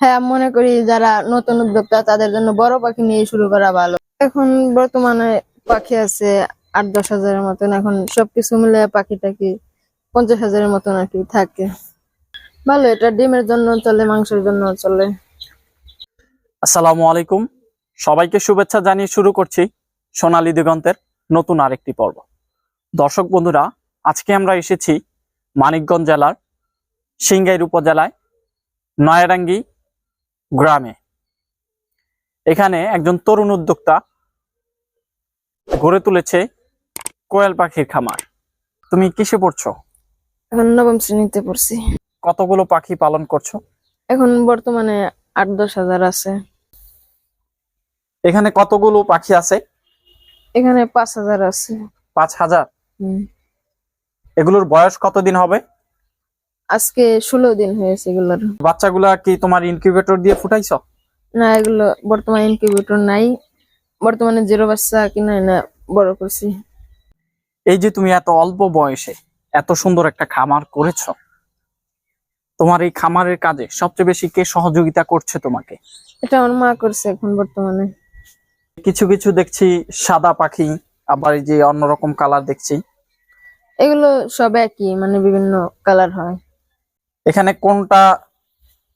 হ্যাঁ মনে করি যারা নতুন উদ্যোক্তা, তাদের জন্য বড় পাখি নিয়ে শুরু করা ভালো। এখন বর্তমানে পাখি আছে আট, দশ হাজারের মতন। এখন সবকিছু মিলে পাখি টাকি পঞ্চাশ হাজারের মতন আর কি থাকে। ভালো, এটা ডিমের জন্য চলে, মাংসের জন্য চলে। আসসালামু আলাইকুম। সবাইকে শুভেচ্ছা জানিয়ে শুরু করছি সোনালী দিগন্তের নতুন আরেকটি পর্ব। দর্শক বন্ধুরা, আজকে আমরা এসেছি মানিকগঞ্জ জেলার সিংগাইর উপজেলায় নয়ারাঙ্গি গ্রামে। এখানে একজন তরুণ উদ্যোক্তা গড়ে তুলেছে কোয়েল পাখির খামার। তুমি কিসে পড়ছো? এখন নবম শ্রেণীতে পড়ছি। কতগুলো পাখি পালন করছ? এখন বর্তমানে আট দশ হাজার আছে। এখানে কতগুলো পাখি আছে? এখানে পাঁচ হাজার আছে। পাঁচ হাজার। এগুলোর বয়স কতদিন হবে? আজকে ষোলো দিন হয়েছে এগুলোর। বাচ্চাগুলা কি তোমার ইনকিউবেটর দিয়ে ফুটাইছো? না এগুলো বর্তমানে ইনকিউবেটর নাই। বর্তমানে জিরো বাচ্চা কিনে না বড় করছি। এই যে তুমি এত অল্প বয়সে এত সুন্দর একটা খামার করেছ তোমার এই খামারের কাজে সবচেয়ে বেশি কে সহযোগিতা করছে তোমাকে? এটা আমার মা করছে এখন বর্তমানে। কিছু কিছু দেখছি সাদা পাখি আবার এই যে অন্যরকম কালার দেখছি। এগুলো সব একই মানে বিভিন্ন কালার হয়। এখানে কোনটা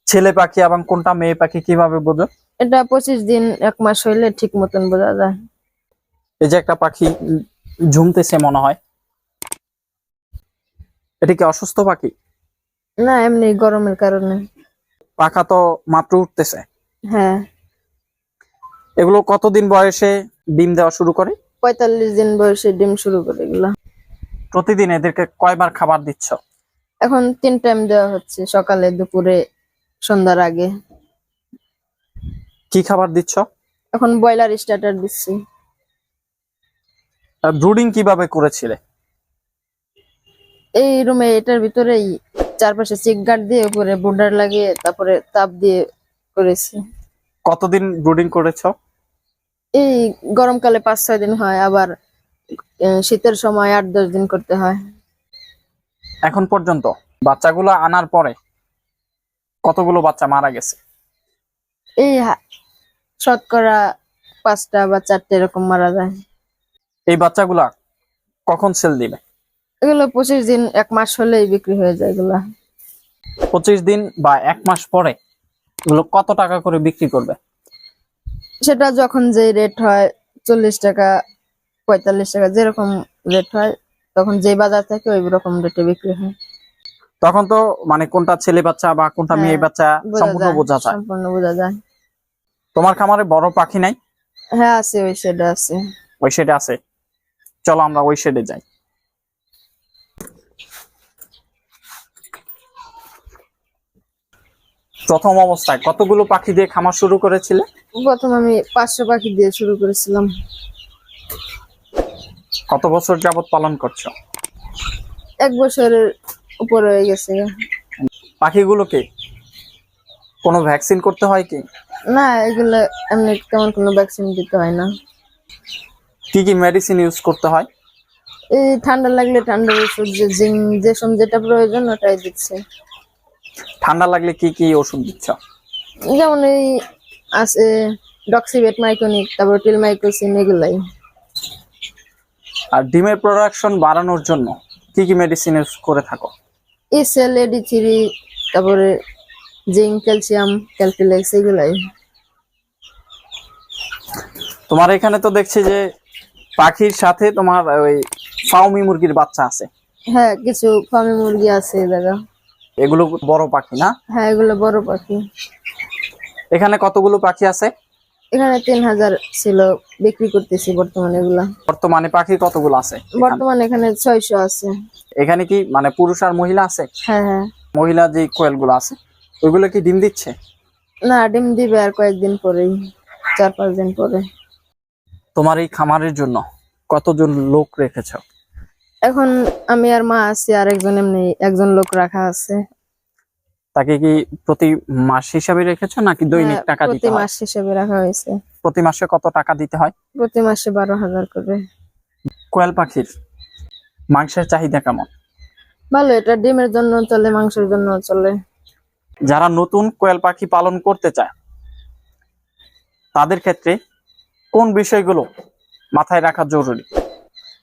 ছেলে পাখি এবং কোনটা মেয়ে পাখি কীভাবে বোঝো? এটা পঁচিশ দিন এক মাস হইলে ঠিক মতন বোঝা যায়। এই যে একটা পাখি ঝুমতেছে মনে হয়। এটা কি অসুস্থ পাখি? না এমনি গরমের কারণে। পাখা তো মাত্র উঠতেছে। হ্যাঁ। এগুলো কতদিন বয়সে ডিম দেওয়া শুরু করে? পঁয়তাল্লিশ দিন বয়সে ডিম শুরু করে এগুলা। প্রতিদিন এদেরকে কয়বার খাবার দিচ্ছ? এখন তিন টাইম দেওয়া হচ্ছে সকালে দুপুরে সন্ধ্যার আগে। কি খাবার দিচ্ছ? এখন ব্রয়লার স্টার্টার দিচ্ছি। ব্রুডিং কীভাবে করেছিলে? এই রুমে এটার ভিতরেই চারপাশে চেক গার্ড দিয়ে উপরে বোর্ডার লাগিয়ে তারপরে তাপ দিয়ে করেছি। কতদিন ব্রুডিং করেছ? এই গরমকালে পাঁচ ছয় দিন হয় আবার শীতের সময় আট দশ দিন করতে হয়। এখন পর্যন্ত বাচ্চাগুলো আনার পরে কতগুলো বাচ্চা মারা গেছে? এই শতকরা পাঁচটা বা চারটে এরকম মারা যায়। এই বাচ্চাগুলা কখন সেল দিবে? এগুলো পঁচিশ দিন এক মাস হলেই বিক্রি হয়ে যায় এগুলা। পঁচিশ দিন বা এক মাস পরে এগুলো কত টাকা করে বিক্রি করবে? সেটা যখন যে রেট হয় চল্লিশ টাকা পঁয়তাল্লিশ টাকা যেরকম রেট হয় তখন যে বাজার থেকে ওই রকম রেটে বিক্রি হয়। তখন তো মানে কোনটা ছেলে বাচ্চা বা কোনটা মেয়ে হ্যাঁ, বাচ্চা সম্পূর্ণ বোঝা যায়। সম্পূর্ণ বোঝা যায়। তোমার খামারে বড় পাখি নাই? হ্যাঁ আছে ওই সেটা আছে। ওই শেডে আছে। চলো আমরা ওই শেডে যাই। প্রথম অবস্থায় কতগুলো পাখি দিয়ে খামার শুরু করেছিলে? প্রথম আমি পাঁচশো পাখি দিয়ে শুরু করেছিলাম। কত বছর যাবত পালন করছ? এক বছরের উপরে হয়ে গেছে। পাখিগুলোকে কোনো ভ্যাকসিন করতে হয় কি? না এগুলো এমনি তেমন কোনো ভ্যাকসিন দিতে হয় না। কি কি মেডিসিন ইউজ করতে হয়? এই ঠান্ডা লাগলে ঠান্ডার ওষুধ যে জিং যে সব যেটা প্রয়োজন ওটাই দিচ্ছে। ঠান্ডা লাগলে কি কি ওষুধ দিচ্ছ? যেমন এই আছে ডক্সিবেট মাইকোনিক তারপর টিল মাইক্রোসিন এগুলাই। আর ডিমের প্রোডাকশন বাড়ানোর জন্য কি কি মেডিসিন ইউজ করে থাকো? ইসেল এডি থ্রি তারপরে জিঙ্ক ক্যালসিয়াম ক্যালকুলেক্স এগুলাই। তোমার এখানে তো দেখছি যে পাখির সাথে তোমার ওই ফাউমি মুরগির বাচ্চা আছে। হ্যাঁ কিছু ফার্মি মুরগি আছে জায়গা। এগুলো বড় পাখি না? হ্যাঁ এগুলো বড় পাখি। এখানে কতগুলো পাখি আছে? এখানে তিন হাজার ছিল বিক্রি করতেছি বর্তমানে এগুলা। বর্তমানে পাখি কতগুলো আছে? বর্তমানে এখানে ছয়শো আছে। এখানে কি মানে পুরুষ আর মহিলা আছে? হ্যাঁ হ্যাঁ। মহিলা যে কোয়েলগুলো আছে ওইগুলো কি ডিম দিচ্ছে? না ডিম দিবে আর কয়েকদিন পরেই চার পাঁচ দিন পরে। তোমার এই খামারের জন্য কতজন লোক রেখেছো? এখন আমি আর মা আছি আর একজন এমনি একজন লোক রাখা আছে। তাকে কি প্রতি মাস হিসাবে রেখেছো নাকি দৈনিক হ্যাঁ, টাকা দিতে প্রতি মাস হিসেবে রাখা হয়েছে। প্রতি মাসে কত টাকা দিতে হয়? প্রতি মাসে বারো হাজার করে। কোয়েল পাখির মাংসের চাহিদা কেমন? ভালো এটা ডিমের জন্য চলে মাংসের জন্য চলে। যারা নতুন কোয়েল পাখি পালন করতে চায় তাদের ক্ষেত্রে কোন বিষয়গুলো মাথায় রাখা জরুরি?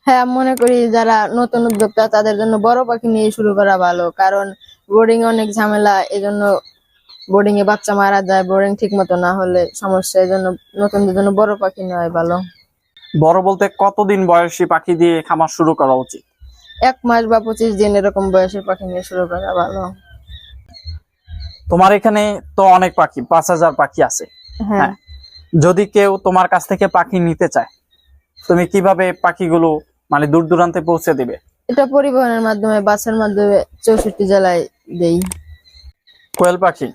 হ্যাঁ মনে করি যারা নতুন উদ্যোক্তা তাদের জন্য বড় পাখি নিয়ে শুরু করা ভালো কারণ বোর্ডিং অনেক ঝামেলা এজন্য বোর্ডিং এ বাচ্চা মারা যায় বোর্ডিং ঠিক মতো না হলে সমস্যা এই জন্য নতুনদের জন্য বড় পাখি নেওয়াই ভালো। বড় বলতে কতদিন বয়সী পাখি দিয়ে খামার শুরু করা উচিত? এক মাস বা পঁচিশ দিন এরকম বয়সের পাখি নিয়ে শুরু করা ভালো। তোমার এখানে তো অনেক পাখি পাঁচ হাজার পাখি আছে। হ্যাঁ। হ্যাঁ। যদি কেউ তোমার কাছ থেকে পাখি নিতে চায় তুমি কীভাবে পাখিগুলো মানে দূর দূরান্তে পৌঁছে দিবে? এটা পরিবহনের মাধ্যমে বাসের মাধ্যমে চৌষট্টি জেলায় দেই। কোয়েল পাখি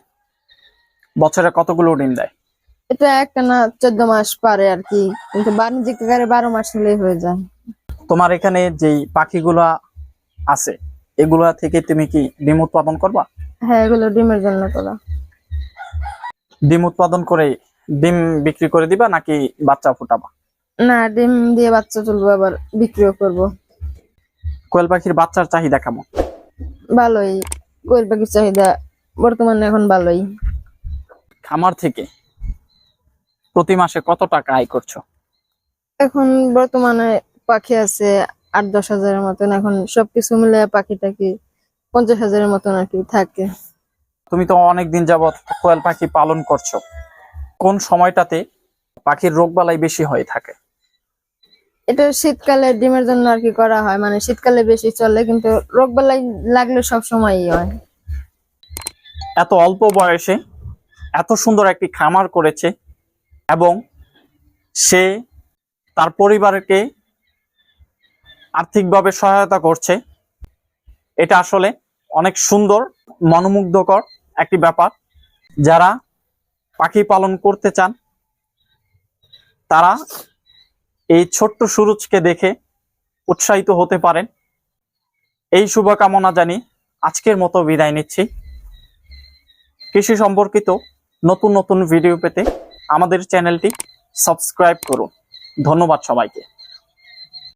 বছরে কতগুলো ডিম দেয়? এটা একটা না চোদ্দ মাস পারে আর কি। কিন্তু বাণিজ্যিক আকারে বারো মাস হলেই হয়ে যায়। তোমার এখানে যেই পাখিগুলা আছে এগুলা থেকে তুমি কি ডিম উৎপাদন করবা? হ্যাঁ এগুলো ডিমের জন্য করা ডিম উৎপাদন করে ডিম বিক্রি করে দিবা নাকি বাচ্চা ফুটাবা? না ডিম দিয়ে বাচ্চা তুলবো আবার বিক্রিও করব। কোয়েল পাখির বাচ্চার চাহিদা কেমন? ভালোই। কোয়েল পাখির চাহিদা বর্তমানে এখন ভালোই। খামার থেকে প্রতি মাসে কত টাকা আয় করছ? এখন বর্তমানে পাখি আছে আট দশ হাজারের মতন। এখন সবকিছু মিলে পাখি টাকি পঞ্চাশ হাজারের মতন আর কি থাকে। তুমি তো অনেক দিন যাবত কোয়েল পাখি পালন করছ। কোন সময়টাতে পাখির রোগবালাই বেশি হয়ে থাকে? এটা শীতকালে ডিমের জন্য আর কি করা হয় মানে শীতকালে বেশি চলে, কিন্তু রোগ বেলায় লাগলে সব সময়ই হয়। এত অল্প বয়সে এত সুন্দর একটি খামার করেছে এবং সে তার পরিবারকে আর্থিকভাবে সহায়তা করছে। এটা আসলে অনেক সুন্দর, মনোমুগ্ধকর একটি ব্যাপার। যারা পাখি পালন করতে চান, তারা এই ছোট্ট সুরুজকে দেখে উৎসাহিত হতে পারেন। এই শুভকামনা জানি আজকের মতো বিদায় নিচ্ছি। কৃষি সম্পর্কিত নতুন নতুন ভিডিও পেতে আমাদের চ্যানেলটি সাবস্ক্রাইব করুন। ধন্যবাদ সবাইকে।